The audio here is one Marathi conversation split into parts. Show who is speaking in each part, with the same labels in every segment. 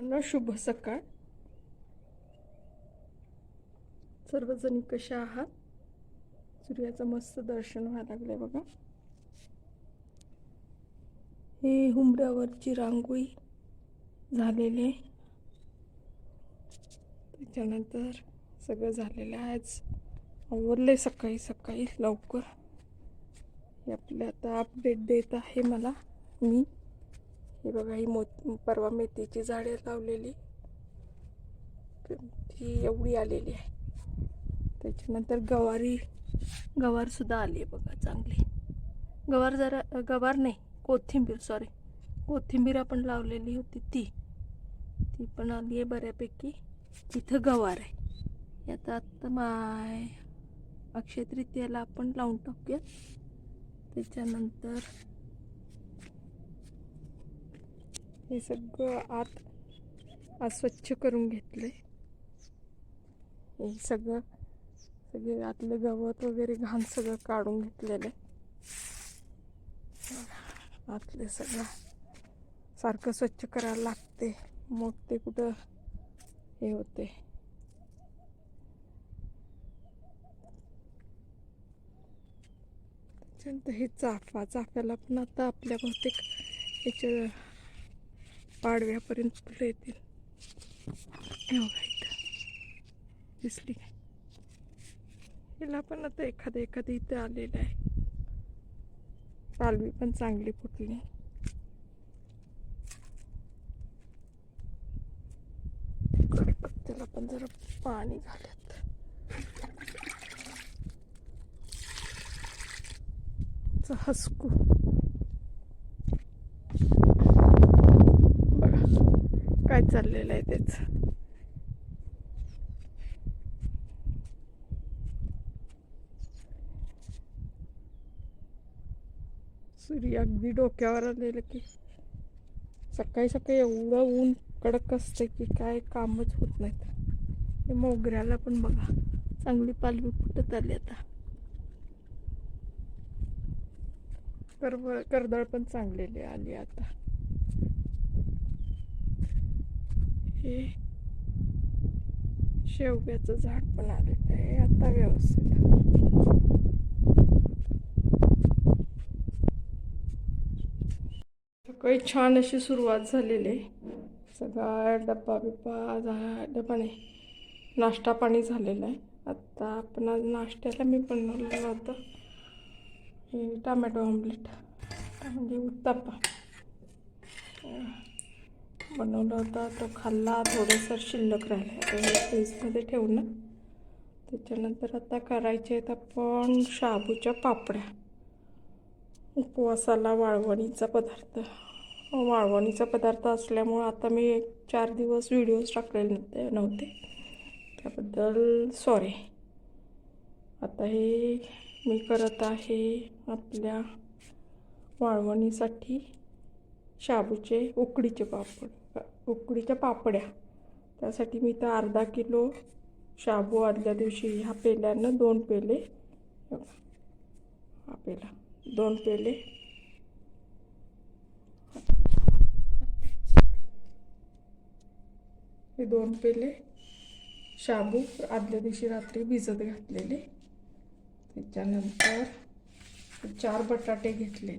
Speaker 1: सर्वांना शुभ सकाळ. सर्वजणी कशा आहात? सूर्याचं मस्त दर्शन व्हायला लागलंय बघा. हे हुंबऱ्यावरची रांगोळी झालेली आहे. त्याच्यानंतर सगळं झालेलं आहे आज. आवरले सकाळी सकाळी लवकर. हे आपलं आता अपडेट देत आहे मला मी. हे बघा ही मो परवा मेथीची झाडे लावलेली. ती एवढी आलेली आहे. त्याच्यानंतर गवारी गवारसुद्धा आली आहे बघा चांगली. गवार जरा गवार नाही कोथिंबीर सॉरी कोथिंबीर आपण लावलेली होती ती. ती पण आली आहे बऱ्यापैकी. तिथं गवार आहे. आता आत्ता माय अक्षय तृतीयाला आपण लावून टाकूया त्याच्यानंतर हे सगळं आत आज स्वच्छ करून घेतलंय. हे सगळं सगळे आतलं गवत वगैरे घाण सगळं काढून घेतलेलं आहे. आतले सगळं सारखं स्वच्छ करायला लागते. मग ते कुठं हे होते. त्याच्यानंतर हे चाफा चाफ्याला पण आता आपल्या बहुतेक याच्या पाडव्यापर्यंत फुलं येतील? एवढा इथं. दिसली काय? हिला पण आता एखादं एखादं इथं आलेलं आहे. पालवी पण चांगली फुटली. कढीपत्त्याला पण जरा पाणी घालत. चा हसकू बघा काय चाललेलं आहे तेच. सूर्य अगदी डोक्यावर आलेलं की सकाळी सकाळी एवढं ऊन कडक असतं की काय कामच होत नाहीत. हे मोगऱ्याला पण बघा चांगली पालवी फुटत आली आता. करवळ कर्दळ पण चांगलेली आली आता. हे शेवग्याचं झाड पण आलेलं आहे. आता व्यवस्थित सकाळी छान अशी सुरुवात झालेली आहे. सगळा डब्बा बिब्बा झा डबा नाही नाश्ता पाणी झालेला आहे. आता आपण आज नाश्त्याला मी बनवलेलं होतं. हे टमॅटो ऑमलेट म्हणजे उत्तप्पा. बनवला होता. तो खाल्ला थोडंसं शिल्लक राहिलं. आता हे फ्रीजमध्ये त्याच्यानंतर आता करायचे आहेत आपण शाबूच्या पापड्या. उपवासाला वाळवणीचा पदार्थ. वाळवणीचा पदार्थ असल्यामुळं आता मी एक चार दिवस व्हिडिओज टाकलेले नव्हते नव्हते. त्याबद्दल सॉरी आता हे मी करत आहे आपल्या वाळवणीसाठी शाबूचे उकडीचे पापड. उकडीच्या पापड्या. त्यासाठी मी तर अर्धा किलो शाबू आदल्या दिवशी ह्या पेल्यानं दोन पेले. हा पेला दोन पेले. हे दोन पेले शाबू आदल्या दिवशी रात्री भिजत घातलेले. त्याच्यानंतर चार बटाटे घेतले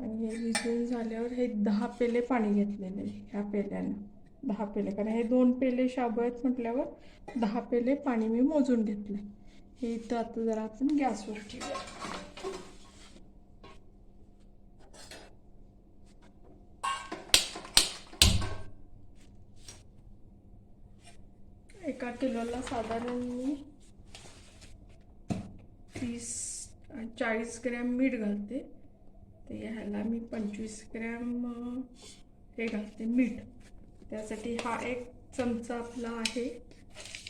Speaker 1: आणि हे भिजून झाल्यावर हे दहा पेले पाणी घेतलेले ह्या पेल्यानं. दहा पेले. कारण हे दोन पेले शाबू आहेत म्हटल्यावर दहा पेले पाणी मी मोजून घेतले हे इथं आता जरा आपण गॅसवर ठेवूया. एका किलोला साधारण मी तीस चाळीस ग्रॅम मीठ घालते. ते ह्याला मी पंचवीस ग्रॅम हे घालते मीठ. त्यासाठी हा एक चमचा आपला आहे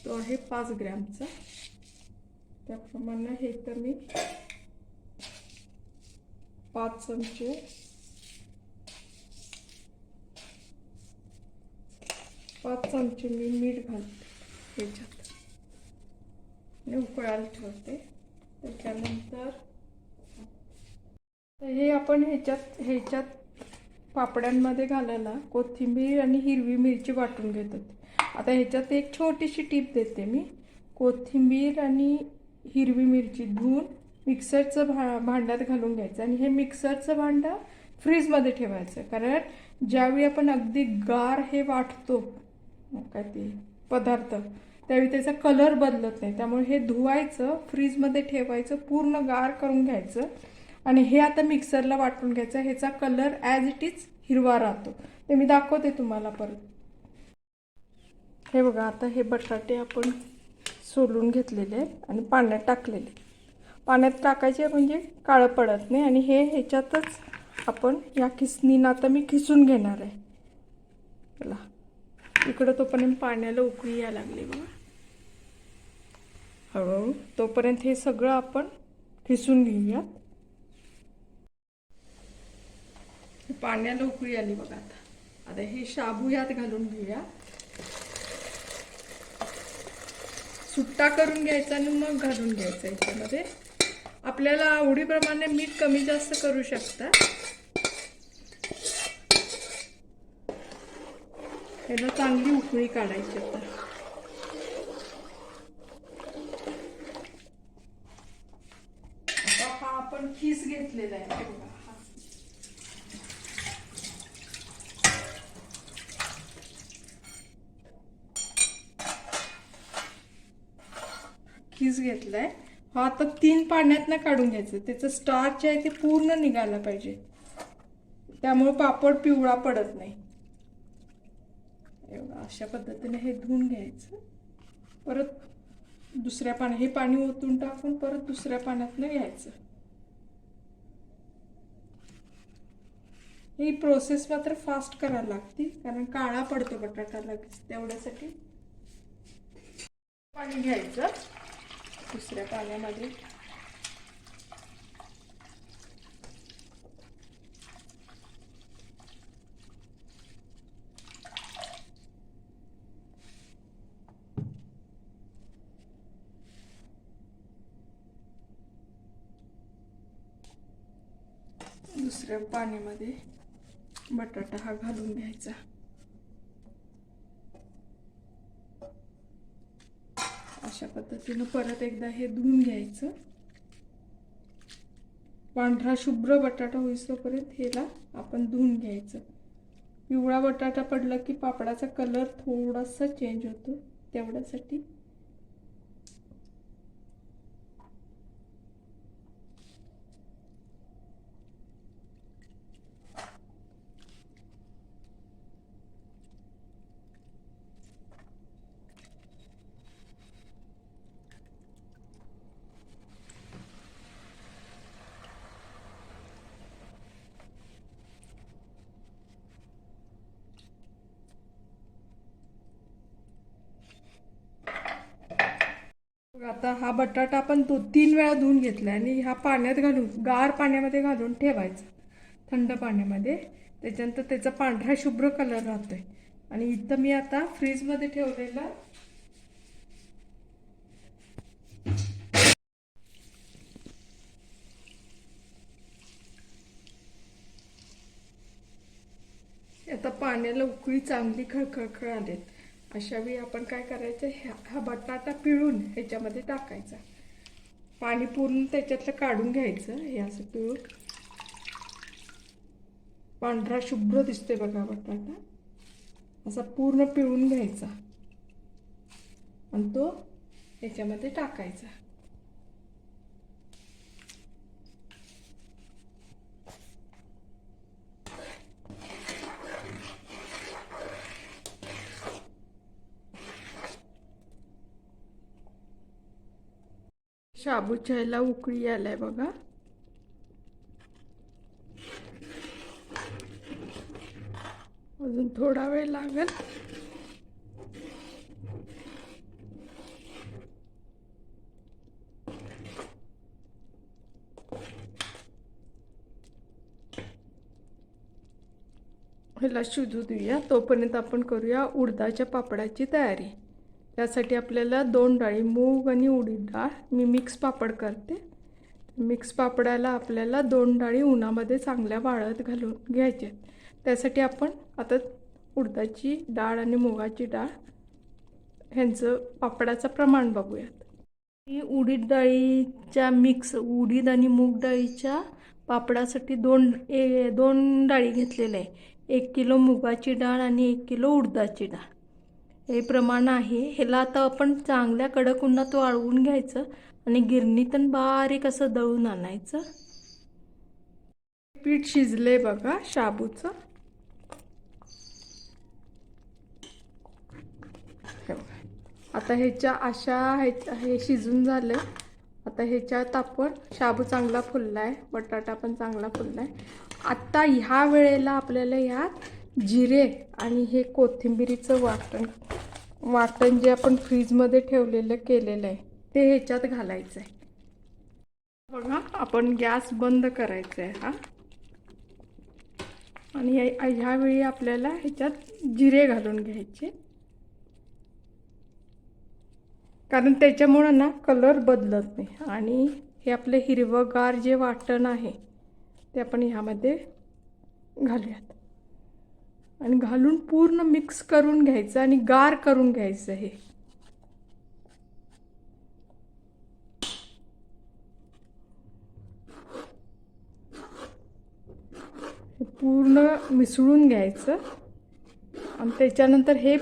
Speaker 1: तो आहे पाच ग्रॅमचा. त्याप्रमाणे हे तर मी पाच चमचे पाच चमचे मी मीठ घालते ह्याच्यात आणि उकळायला ठेवते. त्याच्यानंतर तर हे आपण ह्याच्यात ह्याच्यात पापड्यांमध्ये घालायला कोथिंबीर आणि हिरवी मिरची वाटून घेतात आता ह्याच्यात एक छोटीशी टीप देते मी. कोथिंबीर आणि हिरवी मिरची धुवून मिक्सरचं भा भांड्यात घालून घ्यायचं आणि हे मिक्सरचं भांडं फ्रीजमध्ये ठेवायचं. कारण ज्यावेळी आपण अगदी गार हे वाटतो काय ते पदार्थ त्यावेळी त्याचा कलर बदलत नाही. त्यामुळे हे धुवायचं फ्रीजमध्ये ठेवायचं पूर्ण गार करून घ्यायचं. आणि हे आता मिक्सरला वाटून घ्यायचं ह्याचा कलर ॲज इट इज हिरवा राहतो. ते मी दाखवते तुम्हाला परत. हे बघा आता हे बटाटे आपण सोलून घेतलेले आणि पाण्यात टाकलेले पाण्यात टाकायचे म्हणजे काळं पडत नाही आणि हे ह्याच्यातच आपण या किसनीनं आता मी खिसून घेणार आहे. चला इकडं तोपर्यंत पाण्याला उकळी यायला लागली बघा. हळूहळू तोपर्यंत हे सगळं आपण खिसून घेऊयात. पाण्याला उकळी आली बघा आता. आता हे शाबू यात घालून घेऊया. सुट्टा करून घ्यायचा आणि मग घालून घ्यायचा याच्यामध्ये. आपल्याला आवडीप्रमाणे मीठ कमी जास्त करू शकता. ह्याला चांगली उकळी काढायची आता. आता हा आपण खीस घेतलेला आहे हे बघा हा. घेतलाय हा आता तीन पाण्यातनं काढून घ्यायचं. त्याचं स्टार्च आहे ते पूर्ण निघायला पाहिजे. त्यामुळे पापड पिवळा पडत नाही. एवढा अशा पद्धतीने हे धुवून घ्यायचं. परत दुसऱ्या पाण्यात हे पाणी ओतून टाकून परत दुसऱ्या पाण्यातनं घ्यायचं. ही प्रोसेस मात्र फास्ट करायला लागते कारण काळा पडतो बटाटा लगेच. तेवढ्यासाठी पाणी घ्यायचं. दुसऱ्या पाण्यामध्ये. दुसऱ्या पाण्यामध्ये बटाटा हा घालून घ्यायचा. अशा पद्धतीनं परत एकदा हे धुवून घ्यायचं. पांढरा शुभ्र बटाटा होईस्तोपर्यंत ह्याला आपण धुवून घ्यायचं. पिवळा बटाटा पडला की पापडाचा कलर थोडासा चेंज होतो. तेवढ्यासाठी आता हा बटाटा आपण दो तीन वेळा धुवून घेतला आणि ह्या पाण्यात घालून गार पाण्यामध्ये घालून ठेवायचा. थंड पाण्यामध्ये. त्याच्यानंतर त्याचा पांढरा शुभ्र कलर राहतोय. आणि इथं मी आता फ्रीजमध्ये ठेवलेला आता पाण्याला उकळी चांगली खळखळखळ आलेत. अशा वेळी आपण काय करायचं? ह्या हा बटाटा पिळून ह्याच्यामध्ये टाकायचा. पाणी पूर्ण त्याच्यातलं काढून घ्यायचं हे असं पिळून. पांढरा शुभ्र दिसतोय बघा बटाटा. असा पूर्ण पिळून घ्यायचा. आणि तो ह्याच्यामध्ये टाकायचा. शाबूच्या ह्याला उकळी आलाय बघा. अजून थोडा वेळ लागेल. ह्याला शिजू देऊया तोपर्यंत आपण करूया उडदाच्या पापडाची तयारी. त्यासाठी आपल्याला दोन डाळी मूग आणि उडीद डाळ मी मिक्स पापड करते. मिक्स पापडाला आपल्याला दोन डाळी उन्हामध्ये चांगल्या वाळत घालून घ्यायचे. त्यासाठी आपण आता उडदाची डाळ आणि मुगाची डाळ ह्यांचं पापडाचं प्रमाण बघूयात. मी उडीद डाळीच्या मिक्स उडीद आणि मूग डाळीच्या पापडासाठी दोन ए दोन डाळी घेतलेल्या आहे. एक किलो मुगाची डाळ आणि एक किलो उडदाची डाळ. हे प्रमाण आहे. ह्याला आता आपण चांगल्या कडक उन्हात वाळवून घ्यायचं आणि गिरणीतून बारीक असं दळून आणायचं. पीठ शिजले बघा शाबूचं. आता ह्याच्या अशा ह्याच्या हे शिजून झालं आता ह्याच्यात आपण शाबू चांगला फुलला आहे बटाटा पण चांगला फुलला आहे आत्ता ह्या वेळेला आपल्याला ह्यात जिरे आणि हे कोथिंबिरीचं वाटण. वाटण जे आपण फ्रीजमध्ये ठेवलेलं केलेलं आहे ते ह्याच्यात घालायचं आहे. बघा आपण गॅस बंद करायचा आहे हा. आणि ह्यावेळी आपल्याला ह्याच्यात जिरे घालून घ्यायचे. कारण त्याच्यामुळं ना कलर बदलत नाही. आणि हे आपले हिरवगार जे वाटण आहे ते आपण ह्यामध्ये घालूयात. आणि घालून पूर्ण मिक्स करून घ्यायचं आणि गार करून घ्यायचं हे. पूर्ण मिसळून घ्यायचं. आणि त्याच्यानंतर हे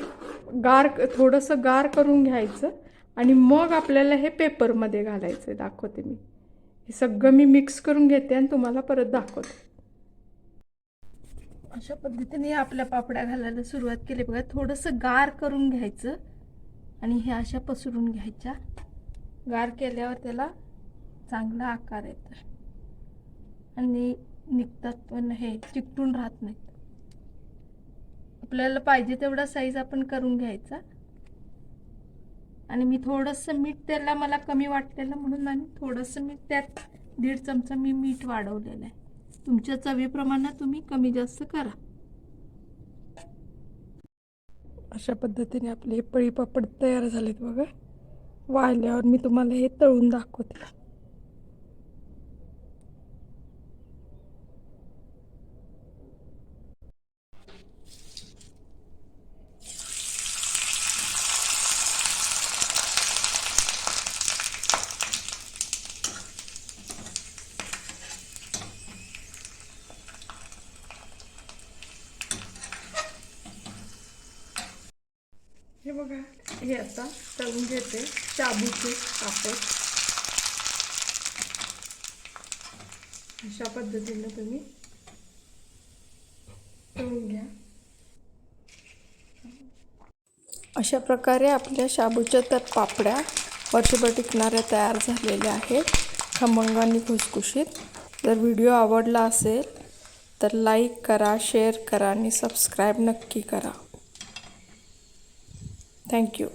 Speaker 1: गार थोडंसं गार करून घ्यायचं. आणि मग आपल्याला हे पेपरमध्ये घालायचं आहे दाखवते मी. हे सगळं मी मिक्स करून घेते आणि तुम्हाला परत दाखवते. अशा पद्धतीने आपल्या पापड्या घालायला सुरुवात केली. बघा थोडंसं गार करून घ्यायचं आणि हे अशा पसरून घ्यायच्या. गार केल्यावर त्याला चांगला आकार येतो आणि निघतात पण हे चिकटून राहत नाहीत. आपल्याला पाहिजे तेवढा साईज आपण करून घ्यायचा. आणि मी थोडंसं मीठ त्याला मला कमी वाटलेलं म्हणून आणि थोडंसं मीठ त्यात दीड चमचा मी मीठ वाढवलेलं आहे. तुमच्या चवीप्रमाणे तुम्ही कमी जास्त करा. अशा पद्धतीने आपले हे पळी पापड तयार झालेत बघा. वाळल्यावर मी तुम्हाला हे तळून दाखवते हे बघा हे आता तळून घेते. शाबूचे पापड. अशा पद्धतीनं तुम्ही तळून घ्या. अशा प्रकारे आपल्या शाबूच्या तर पापड्या वरचीवर टिकणाऱ्या तयार झालेल्या आहेत खमंग आणि खुसखुशीत. जर व्हिडिओ आवडला असेल तर लाईक करा शेअर करा आणि सबस्क्राईब नक्की करा. थँक्यू.